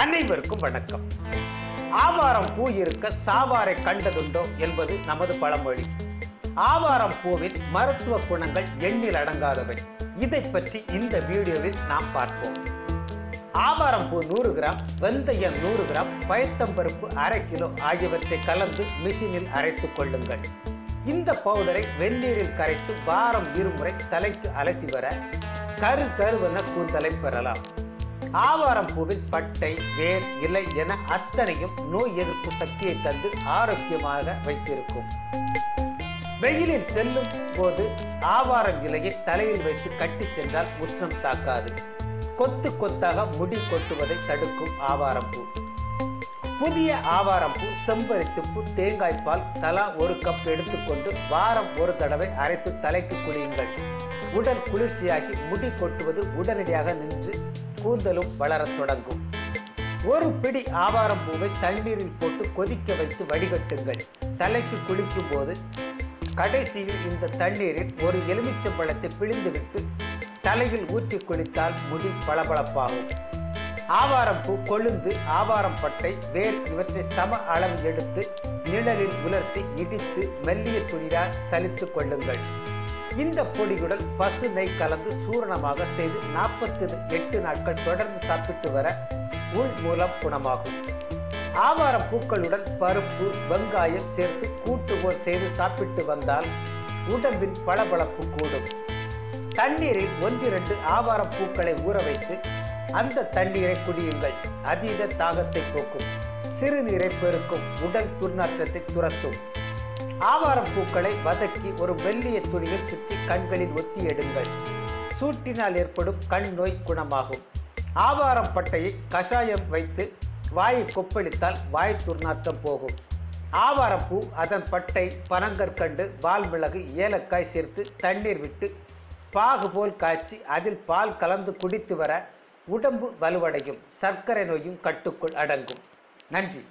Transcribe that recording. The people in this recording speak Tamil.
அனைவருக்கும் வணக்கம். ஆவாரம் பூ இருக்க சாவாரை கண்டதுண்டோ என்பது நமது பழமொழி. ஆவாரம் பூவின் மருத்துவ குணங்கள் எண்ணில் அடங்காதவை. இதை பற்றி இந்த வீடியோவில் நாம் பார்ப்போம். ஆவாரம் பூ நூறு கிராம் வெந்தயம் நூறு கிராம் பயத்தம்பருப்பு அரை கிலோ ஆகியவற்றை கலந்து மிஷினில் அரைத்துக் கொள்ளுங்கள். இந்த பவுடரை வெந்நீரில் கரைத்து வாரம் இருமுறை தலைக்கு அலசி வர கரு கருவென கூந்தலை பெறலாம். ஆவாரம் பூவில் பட்டை வேர் இலை என அத்தனையும் நோய் எதிர்ப்பு சக்தியை தந்து ஆரோக்கியமாக வைத்திருக்கும். வெயிலில் செல்லும் போது ஆவாரம் இலையை தலையில் வைத்து கட்டிச் சென்றால் உஷ்ணம் தாக்காது. கொத்து கொத்தாக முடி கொட்டுவதை தடுக்கும் ஆவாரம் பூ. புதிய ஆவாரம் பூ செம்பருத்தி பூ தேங்காய் பால் தலா ஒரு கப் எடுத்துக்கொண்டு வாரம் ஒரு தடவை அரைத்து தலைக்கு குளியுங்கள். உடல் குளிர்ச்சியாகி முடி கொட்டுவது உடனடியாக நின்று கூந்தலும் வளரத் தொடங்கும். ஒரு பிடி ஆவாரம் பூவை தண்ணீரில் போட்டு கொதிக்க வைத்து வடிகட்டுங்கள். தலைக்கு குளிக்கும் போது கடைசியில் இந்த தண்ணீரில் ஒரு எலுமிச்சம்பழத்தை பிழிந்துவிட்டு தலையில் ஊற்றி குளித்தால் முடி பளபளப்பாகும். ஆவாரம் பூ கொழுந்து ஆவாரம் பட்டை வேர் இவற்றை சம அளவு எடுத்து நிழலில் உலர்த்தி இடித்து மெல்லிய துணியால் சலித்துக் கொள்ளுங்கள். இந்த பொடியுடன் பசுமை கலந்து சூரணமாக செய்து நாற்பத்தி எட்டு நாட்கள் தொடர்ந்து சாப்பிட்டு வர உள் மூலம் குணமாகும். ஆவாரம் பூக்களுடன் பருப்பு வெங்காயம் சேர்த்து கூட்டு போல் செய்து சாப்பிட்டு வந்தால் உடம்பின் பளபளப்பு கூடும். தண்ணீரில் ஒன்றிரண்டு ஆவாரம் பூக்களை ஊற வைத்து அந்த தண்ணீரை குடியுங்கள். அதீத தாகத்தை போக்கும். சிறுநீரை பெருக்கும். உடல் துர்நாற்றத்தை துரத்தும். ஆவாரம் பூக்களை வதக்கி ஒரு மெல்லிய துணியில் சுற்றி கண்களில் ஒத்தி எடுங்கள். சூட்டினால் ஏற்படும் கண் நோய் குணமாகும். ஆவாரம் பட்டையை கஷாயம் வைத்து வாயை கொப்பளித்தால் வாய் துர்நாற்றம் போகும். ஆவாரம் பூ அதன் பட்டை பனங்கற்கண்டு வால்மிளகு ஏலக்காய் சேர்த்து தண்ணீர் விட்டு பாகு போல் காய்ச்சி அதில் பால் கலந்து குடித்து வர உடம்பு வலுவடையும். சர்க்கரை நோயும் கட்டுக்குள் அடங்கும். நன்றி.